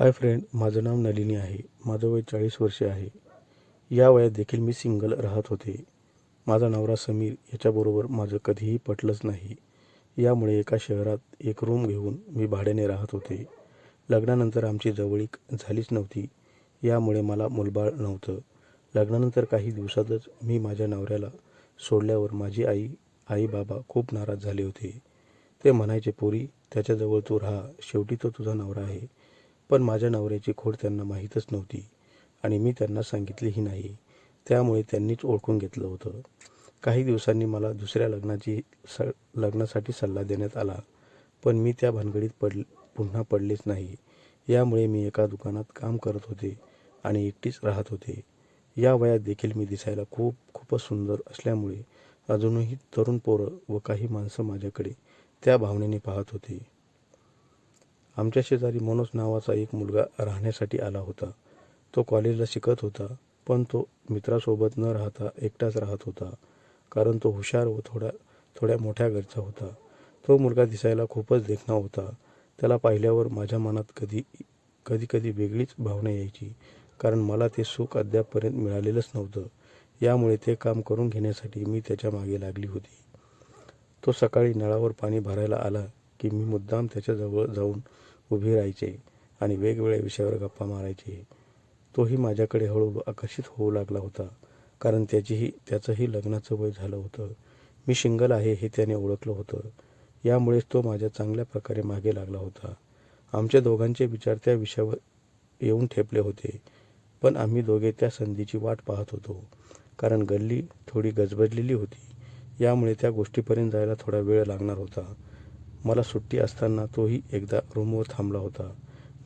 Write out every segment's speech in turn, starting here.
Hi friend माझं नाव नलिनी आहे. माझं वय चाळीस वर्षे आहे. या वयात देखील मी सिंगल राहत होते. माझा नवरा समीर याच्याबरोबर माझं कधीही पटलंच नाही. यामुळे एका शहरात एक रूम घेऊन मी भाड्याने राहत होते. लग्नानंतर आमची जवळीक झालीच नव्हती. यामुळे मला मुलबाळ नव्हतं. लग्नानंतर काही दिवसातच मी माझ्या नवऱ्याला सोडल्यावर माझी आई आई बाबा खूप नाराज झाले होते. ते म्हणायचे पोरी त्याच्याजवळ तू राहा. शेवटी तो तुझा नवरा आहे. पण माझ्या नवऱ्याची खोड त्यांना माहीतच नव्हती आणि मी त्यांना सांगितलीही नाही. त्यामुळे त्यांनीच ओळखून घेतलं होतं. काही दिवसांनी मला दुसऱ्या लग्नाची स लग्नासाठी सल्ला देण्यात आला पण मी त्या भानगडीत पड पुन्हा पडलेच नाही. यामुळे मी एका दुकानात काम करत होते आणि एकटीच राहत होते. या वयात देखील मी दिसायला खूप खूपच सुंदर असल्यामुळे अजूनही तरुण पोरं व काही माणसं माझ्याकडे त्या भावनेने पाहत होते. आमच्या शेजारी मनोज नावाचा एक मुलगा राहण्यासाठी आला होता. तो कॉलेजला शिकत होता पण तो मित्रासोबत न राहता एकटाच राहत होता कारण तो हुशार व थोड्या थोड्या मोठ्या घरचा होता. तो मुलगा दिसायला खूपच देखणा होता. त्याला पाहिल्यावर माझ्या मनात कधी कधी कधी वेगळीच भावना यायची कारण मला ते सुख अद्यापपर्यंत मिळालेलंच नव्हतं. यामुळे ते काम करून घेण्यासाठी मी त्याच्यामागे लागली होती. तो सकाळी नळावर पाणी भरायला आला. की मी मुद्दाम त्याच्याजवळ जाऊन उभी राहायचे आणि वेगवेगळ्या विषयावर गप्पा मारायचे. तोही माझ्याकडे हळू आकर्षित होऊ लागला होता. कारण त्याचीही त्याचंही लग्नाचं वय झालं होतं. मी शिंगल आहे हे त्याने ओळखलं होतं. यामुळेच तो माझ्या चांगल्या प्रकारे मागे लागला होता. आमच्या दोघांचे विचार त्या विषयावर येऊन ठेपले होते. पण आम्ही दोघे त्या संधीची वाट पाहत होतो. कारण गल्ली थोडी गजबजलेली होती. यामुळे त्या गोष्टीपर्यंत जायला थोडा वेळ लागणार होता. मला सुट्टी असताना तोही एकदा रूमवर थांबला होता.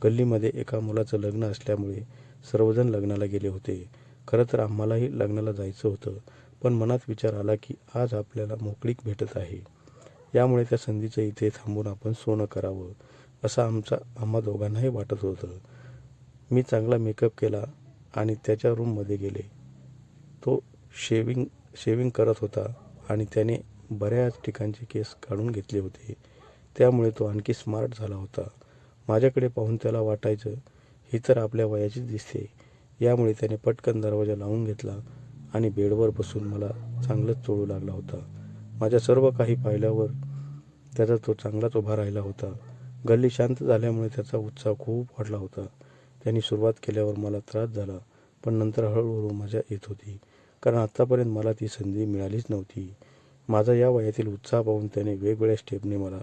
गल्लीमध्ये एका मुलाचं लग्न असल्यामुळे सर्वजण लग्नाला गेले होते. खरं तर आम्हालाही लग्नाला जायचं होतं पण मनात विचार आला की आज आपल्याला मोकळीक भेटत आहे. यामुळे त्या संधीचं इथे थांबून आपण सोनं करावं असं आमचा आम्हा दोघांनाही वाटत होतं. मी चांगला मेकअप केला आणि त्याच्या रूममध्ये गेले. तो शेविंग शेविंग करत होता आणि त्याने बऱ्याच ठिकाणचे केस काढून घेतले होते. त्यामुळे तो आणखी स्मार्ट झाला होता. माझ्याकडे पाहून त्याला वाटायचं ही तर आपल्या वयाचीच दिसते. यामुळे त्याने पटकन दरवाजा लावून घेतला आणि बेडवर बसून मला चांगलंच चोळू लागला होता. माझ्या सर्व काही पाहिल्यावर त्याचा तो चांगलाच उभा राहिला होता. गल्ली शांत झाल्यामुळे त्याचा उत्साह खूप वाढला होता. त्यांनी सुरुवात केल्यावर मला त्रास झाला पण नंतर हळूहळू मजा येत होती कारण आत्तापर्यंत मला ती संधी मिळालीच नव्हती. माझा या वयातील उत्साह पाहून त्याने वेगवेगळ्या स्टेपने मला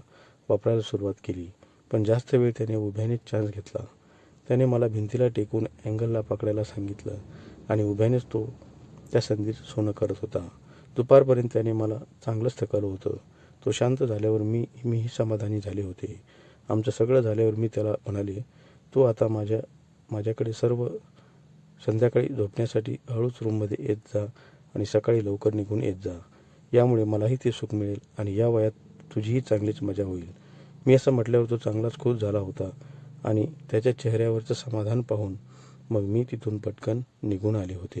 वापरायला सुरुवात केली पण जास्त वेळ त्याने उभ्यानेच चान्स घेतला. त्याने मला भिंतीला टेकून अँगलला पकडायला सांगितलं आणि उभ्यानेच तो त्या संधीत सोनं करत होता. दुपारपर्यंत त्याने मला चांगलंच थकवलं होतं. तो शांत झाल्यावर मी मीही समाधानी झाले होते. आमचं सगळं झाल्यावर मी त्याला म्हणाले तू आता माझ्या माझ्याकडे सर्व संध्याकाळी झोपण्यासाठी हळूच रूममध्ये येत जा आणि सकाळी लवकर निघून येत जा. यामुळे मलाही ते सुख मिळेल आणि या वयात तुझीही चांगलीच मजा होईल. मी असं म्हटल्यावर तो चांगलाच खुश झाला होता आणि त्याच्या चेहऱ्यावरचं समाधान पाहून मग मी तिथून पटकन निघून आले होते.